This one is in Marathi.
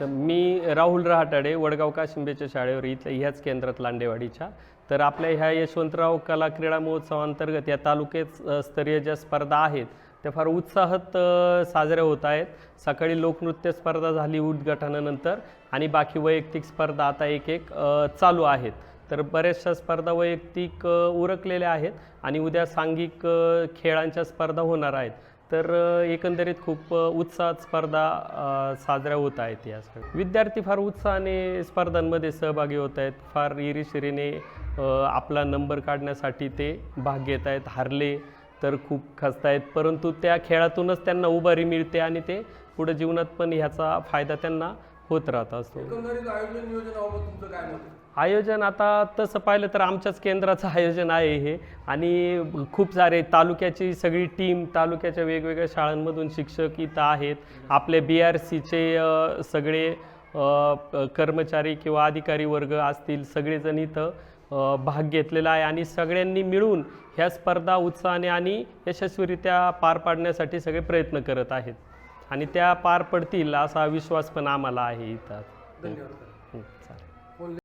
मी राहुल रहाटाडे वडगाव काशिंबेच्या शाळेवर इथल्या ह्याच केंद्रात लांडेवाडीच्या. तर आपल्या ह्या यशवंतराव कला क्रीडा महोत्सवांतर्गत या तालुक्यात स्तरीय ज्या स्पर्धा आहेत त्या फार उत्साहात साजऱ्या होत आहेत. सकाळी लोकनृत्य स्पर्धा झाली उद्घाटनानंतर आणि बाकी वैयक्तिक स्पर्धा आता एक एक चालू आहेत. तर बऱ्याचशा स्पर्धा वैयक्तिक उरकलेल्या आहेत आणि उद्या सांघिक खेळांच्या स्पर्धा होणार आहेत. तर एकंदरीत खूप उत्साहात स्पर्धा साजऱ्या होत आहेत या विद्यार्थी फार उत्साहाने स्पर्धांमध्ये सहभागी होत आहेत. फार इरिशिरीने आपला नंबर काढण्यासाठी ते भाग घेत आहेत. हारले तर खूप खचत आहेत परंतु त्या खेळातूनच त्यांना उभारी मिळते आणि ते पुढे जीवनात पण ह्याचा फायदा त्यांना होत राहत असतो. एकंदरीत आयोजन नियोजनाबाबत तुमचं काय मत आहे? आयोजन आता तसं पाहिलं तर आमच्याच केंद्राचं आयोजन आहे हे. आणि खूप सारे तालुक्याची सगळी टीम तालुक्याच्या वेगवेगळ्या शाळांमधून शिक्षक इथं आहेत. आपले बी आर सीचे सगळे अ, प- कर्मचारी किंवा अधिकारी वर्ग असतील सगळेजण इथं अ, भाग घेतलेला आहे. आणि सगळ्यांनी मिळून ह्या स्पर्धा उत्साहाने आणि यशस्वीरित्या पार पाडण्यासाठी सगळे प्रयत्न करत आहेत. आणि त्या पार पडतील असा विश्वास पण आम्हाला आहे इथं. धन्यवाद.